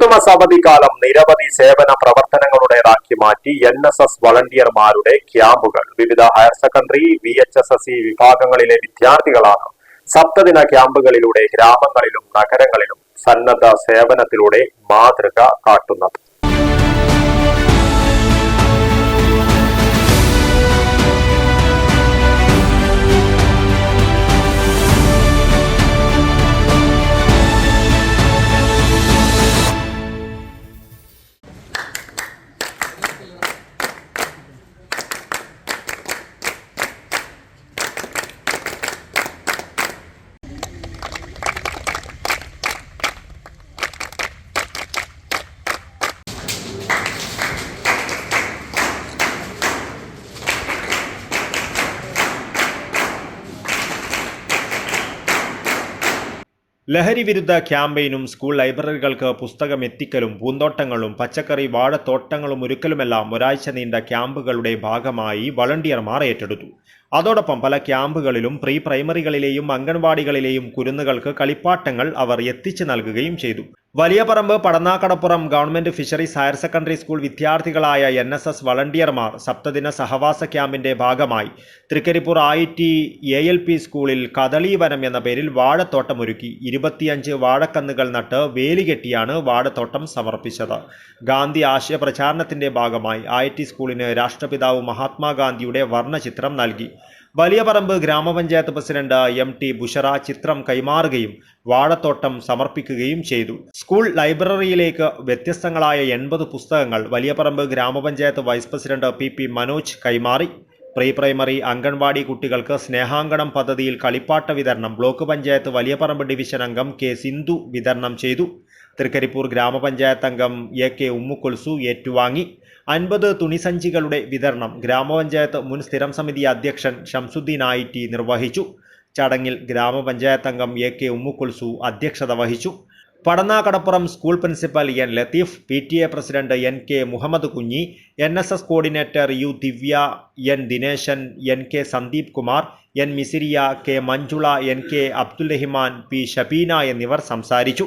Christmas അവധിക്കാലം നിരവധി സേവന പ്രവർത്തനങ്ങളുടേതാക്കി മാറ്റി എൻ എസ് എസ് വളണ്ടിയർമാരുടെ ക്യാമ്പുകൾ. വിവിധ higher secondary V H S S E വിഭാഗങ്ങളിലെ വിദ്യാർത്ഥികളാണ് സപ്തദിന ക്യാമ്പുകളിലൂടെ ഗ്രാമങ്ങളിലും നഗരങ്ങളിലും സന്നദ്ധ സേവനത്തിലൂടെ മാതൃക കാട്ടുന്നത്. ലഹരി വിരുദ്ധ ക്യാമ്പയിനും സ്കൂൾ ലൈബ്രറികൾക്ക് പുസ്തകം എത്തിക്കലും പൂന്തോട്ടങ്ങളും പച്ചക്കറി വാഴത്തോട്ടങ്ങളും ഒരുക്കലുമെല്ലാം ഒരാഴ്ച നീണ്ട ക്യാമ്പുകളുടെ ഭാഗമായി വളണ്ടിയർമാർ ഏറ്റെടുത്തു. അതോടൊപ്പം പല ക്യാമ്പുകളിലും പ്രീ പ്രൈമറികളിലെയും അംഗൻവാടികളിലെയും കുരുന്നുകൾക്ക് കളിപ്പാട്ടങ്ങൾ അവർ എത്തിച്ചു നൽകുകയും ചെയ്തു. Valiyaparamba Padannakkadappuram government fisheries higher secondary school വിദ്യാർത്ഥികളായ N S S വളണ്ടിയർമാർ സപ്തദിന സഹവാസ ക്യാമ്പിന്റെ ഭാഗമായി Thrikaripur I T A L P സ്കൂളിൽ കദളീവനം എന്ന പേരിൽ വാഴത്തോട്ടമൊരുക്കി ഇരുപത്തിയഞ്ച് വാഴക്കന്നുകൾ നട്ട് വേലികെട്ടിയാണ് വാഴത്തോട്ടം സമർപ്പിച്ചത്. ഗാന്ധി ആശയ പ്രചാരണത്തിന്റെ ഭാഗമായി ഐ ടി സ്കൂളിന് രാഷ്ട്രപിതാവ് മഹാത്മാഗാന്ധിയുടെ വർണചിത്രം നൽകി. വലിയ പറമ്പ് ഗ്രാമപഞ്ചായത്ത് പ്രസിഡന്റ് എം ടി ബുഷറ ചിത്രം കൈമാറുകയും വാഴത്തോട്ടം സമർപ്പിക്കുകയും ചെയ്തു. സ്കൂൾ ലൈബ്രറിയിലേക്ക് വ്യത്യസ്തങ്ങളായ എൺപത് പുസ്തകങ്ങൾ Valiyaparamba grama panchayat vice president P P Manoj കൈമാറി. പ്രീ പ്രൈമറി അംഗൻവാടി കുട്ടികൾക്ക് സ്നേഹാങ്കണം പദ്ധതിയിൽ കളിപ്പാട്ട വിതരണം ബ്ലോക്ക് പഞ്ചായത്ത് വലിയപറമ്പ് ഡിവിഷൻ അംഗം കെ സിന്ധു വിതരണം ചെയ്തു. തൃക്കരിപ്പൂർ ഗ്രാമപഞ്ചായത്ത് അംഗം എ കെ ഉമ്മുക്കൊൽസു ഏറ്റുവാങ്ങി. അൻപത് തുണിസഞ്ചികളുടെ വിതരണം ഗ്രാമപഞ്ചായത്ത് മുൻ സ്ഥിരം സമിതി അധ്യക്ഷൻ ഷംസുദ്ദീൻ ആയിറ്റി നിർവഹിച്ചു. ചടങ്ങിൽ ഗ്രാമപഞ്ചായത്ത് അംഗം എ കെ ഉമ്മുക്കൊൽസു അധ്യക്ഷത വഹിച്ചു. Padannakadappuram school principal N Latheef P T A president N K Muhammad Kunhi N S S coordinator U Divya N Dineshan N K Sandeep Kumar N Misiriya K Manjula N K Abdul Rahiman P Shabeena എന്നിവർ സംസാരിച്ചു.